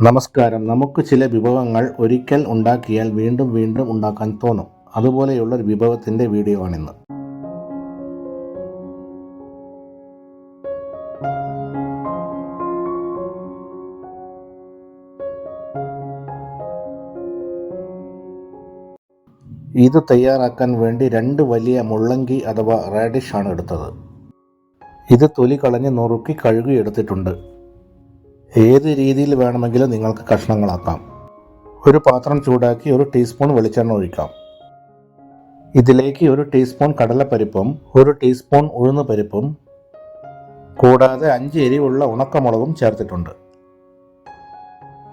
നമസ്കാരം. നമുക്ക് ചില വിഭവങ്ങൾ ഒരിക്കൽ ഉണ്ടാക്കിയാൽ വീണ്ടും വീണ്ടും ഉണ്ടാക്കാൻ തോന്നും. അതുപോലെയുള്ള ഒരു വിഭവത്തിന്റെ വീഡിയോ ആണിന്ന്. ഇത് തയ്യാറാക്കാൻ വേണ്ടി രണ്ട് വലിയ മുള്ളങ്കി അഥവാ റാഡിഷ് ആണ് എടുത്തത്. ഇത് തൊലി കളഞ്ഞ് നുറുക്കി കഴുകി എടുത്തിട്ടുണ്ട്. ഏത് രീതിയിൽ വേണമെങ്കിലും നിങ്ങൾക്ക് കഷ്ണങ്ങളാക്കാം. ഒരു പാത്രം ചൂടാക്കി ഒരു ടീസ്പൂൺ വെളിച്ചെണ്ണ ഒഴിക്കാം. ഇതിലേക്ക് ഒരു ടീസ്പൂൺ കടലപ്പരിപ്പും ഒരു ടീസ്പൂൺ ഉഴുന്ന് പരിപ്പും കൂടാതെ അഞ്ച് എരിവുള്ള ഉണക്കമുളകും ചേർത്തിട്ടുണ്ട്.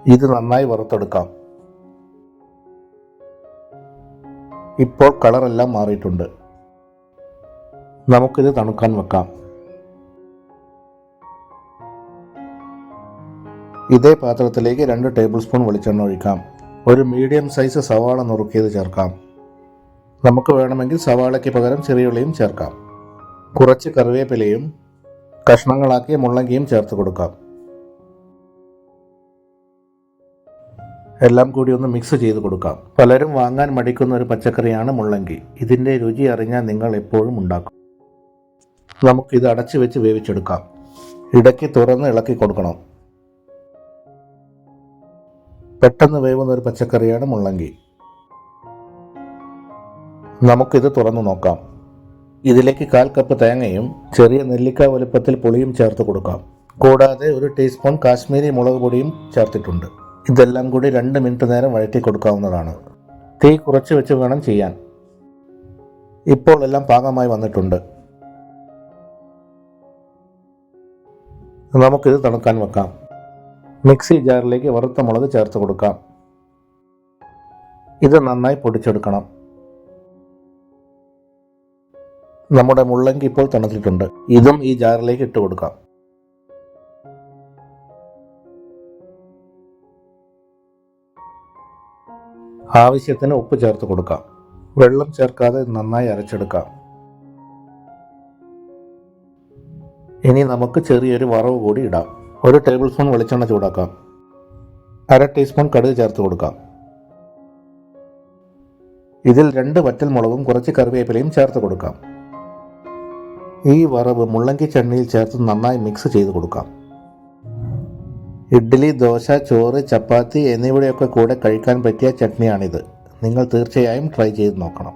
ഇത് നന്നായി വറുത്തെടുക്കാം. ഇപ്പോൾ കളറെല്ലാം മാറിയിട്ടുണ്ട്. നമുക്കിത് തണുക്കാൻ വെക്കാം. ഇതേ പാത്രത്തിലേക്ക് രണ്ട് ടേബിൾ സ്പൂൺ വെളിച്ചെണ്ണ ഒഴിക്കാം. ഒരു മീഡിയം സൈസ് സവാള നുറുക്കിയത് ചേർക്കാം. നമുക്ക് വേണമെങ്കിൽ സവാളയ്ക്ക് പകരം ചെറിയുള്ളിയും ചേർക്കാം. കുറച്ച് കറിവേപ്പിലയും കഷ്ണങ്ങളാക്കിയ മുള്ളങ്കിയും ചേർത്ത് കൊടുക്കാം. എല്ലാം കൂടി ഒന്ന് മിക്സ് ചെയ്ത് കൊടുക്കാം. പലരും വാങ്ങാൻ മടിക്കുന്ന ഒരു പച്ചക്കറിയാണ് മുള്ളങ്കി. ഇതിന്റെ രുചി അറിഞ്ഞാൽ നിങ്ങൾ എപ്പോഴും ഉണ്ടാക്കും. നമുക്കിത് അടച്ചു വെച്ച് വേവിച്ചെടുക്കാം. ഇടയ്ക്ക് തുറന്ന് ഇളക്കി കൊടുക്കണം. പെട്ടെന്ന് വേവുന്ന ഒരു പച്ചക്കറിയാണ് മുള്ളങ്കി. നമുക്കിത് തുറന്നു നോക്കാം. ഇതിലേക്ക് കാൽ കപ്പ് തേങ്ങയും ചെറിയ നെല്ലിക്ക വലുപ്പത്തിൽ പുളിയും ചേർത്ത് കൊടുക്കാം. കൂടാതെ ഒരു ടീസ്പൂൺ കാശ്മീരി മുളക് പൊടിയും ചേർത്തിട്ടുണ്ട്. ഇതെല്ലാം കൂടി രണ്ട് മിനിറ്റ് നേരം വഴറ്റി കൊടുക്കാവുന്നതാണ്. തീ കുറച്ച് വെച്ച് വേണം ചെയ്യാൻ. ഇപ്പോൾ എല്ലാം പാകമായി വന്നിട്ടുണ്ട്. നമുക്കിത് തണുക്കാൻ വെക്കാം. മിക്സി ജാറിലേക്ക് വറുത്ത മുളക് ചേർത്ത് കൊടുക്കാം. ഇത് നന്നായി പൊടിച്ചെടുക്കണം. നമ്മുടെ മുള്ളങ്കി ഇപ്പോൾ തണുത്തിട്ടുണ്ട്. ഇതും ഈ ജാറിലേക്ക് ഇട്ട് കൊടുക്കാം. ആവശ്യത്തിന് ഉപ്പ് ചേർത്ത് കൊടുക്കാം. വെള്ളം ചേർക്കാതെ നന്നായി അരച്ചെടുക്കാം. ഇനി നമുക്ക് ചെറിയൊരു വറവ് കൂടി ഇടാം. ഒരു ടേബിൾ സ്പൂൺ വെളിച്ചെണ്ണ ചൂടാക്കാം. അര ടീസ്പൂൺ കടുക് ചേർത്ത് കൊടുക്കാം. ഇതിൽ രണ്ട് വറ്റൽ മുളകും കുറച്ച് കറിവേപ്പിലയും ചേർത്ത് കൊടുക്കാം. ഈ വറവ് മുള്ളങ്കി ചെണ്ണിയിൽ ചേർത്ത് നന്നായി മിക്സ് ചെയ്ത് കൊടുക്കാം. ഇഡ്ഡലി ദോശ ചോറ് ചപ്പാത്തി എന്നിവയുടെയൊക്കെ കൂടെ കഴിക്കാൻ പറ്റിയ ചട്നിയാണിത്. നിങ്ങൾ തീർച്ചയായും ട്രൈ ചെയ്ത് നോക്കണം.